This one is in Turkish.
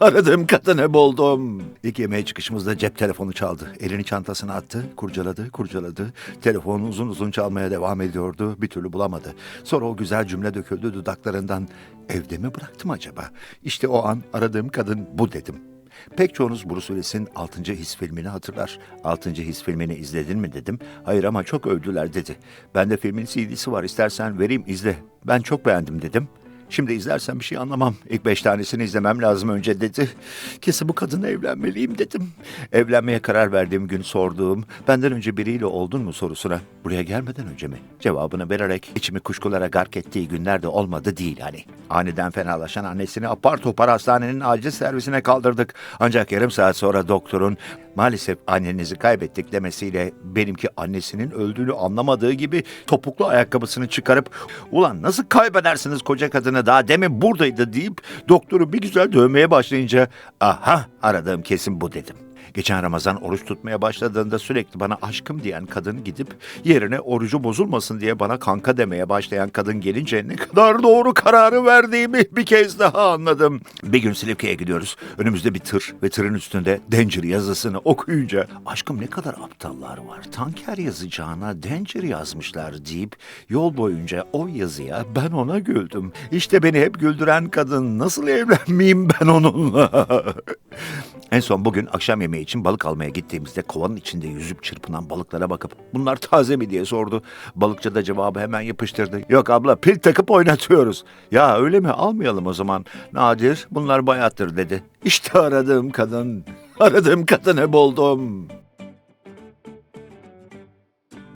Aradığım kadını buldum. İlk yemeğe çıkışımızda cep telefonu çaldı. Elini çantasına attı, kurcaladı, kurcaladı. Telefon uzun uzun çalmaya devam ediyordu. Bir türlü bulamadı. Sonra o güzel cümle döküldü dudaklarından. Evde mi bıraktım acaba? İşte o an aradığım kadın bu dedim. Pek çoğunuz Bruce Willis'in 6. His filmini hatırlar. 6. His filmini izledin mi dedim. Hayır ama çok övdüler dedi. Ben de filmin CD'si var istersen vereyim izle. Ben çok beğendim dedim. Şimdi izlersen bir şey anlamam. İlk beş tanesini izlemem lazım önce dedi. Kesin bu kadınla evlenmeliyim dedim. Evlenmeye karar verdiğim gün sorduğum, benden önce biriyle oldun mu sorusuna, buraya gelmeden önce mi? Cevabını vererek içimi kuşkulara gark ettiği günlerde olmadı değil hani. Aniden fenalaşan annesini apar topar hastanenin acil servisine kaldırdık. Ancak yarım saat sonra doktorun maalesef annenizi kaybettik demesiyle benimki annesinin öldüğünü anlamadığı gibi topuklu ayakkabısını çıkarıp ulan nasıl kaybedersiniz koca kadını daha demin buradaydı deyip doktoru bir güzel dövmeye başlayınca aha aradığım kesin bu dedim. Geçen Ramazan oruç tutmaya başladığında sürekli bana aşkım diyen kadın gidip yerine orucu bozulmasın diye bana kanka demeye başlayan kadın gelince ne kadar doğru kararı verdiğimi bir kez daha anladım. Bir gün Silifke'ye gidiyoruz. Önümüzde bir tır ve tırın üstünde Danger yazısını okuyunca aşkım ne kadar aptallar var. Tanker yazacağına Danger yazmışlar deyip yol boyunca o yazıya ben ona güldüm. İşte beni hep güldüren kadın nasıl evlenmeyeyim ben onunla? En son bugün akşam yemeği için balık almaya gittiğimizde kovanın içinde yüzüp çırpınan balıklara bakıp bunlar taze mi diye sordu. Balıkçı da cevabı hemen yapıştırdı. Yok abla pil takıp oynatıyoruz. Ya öyle mi almayalım o zaman. Nadir bunlar bayattır dedi. İşte aradığım kadın. Aradığım kadını buldum.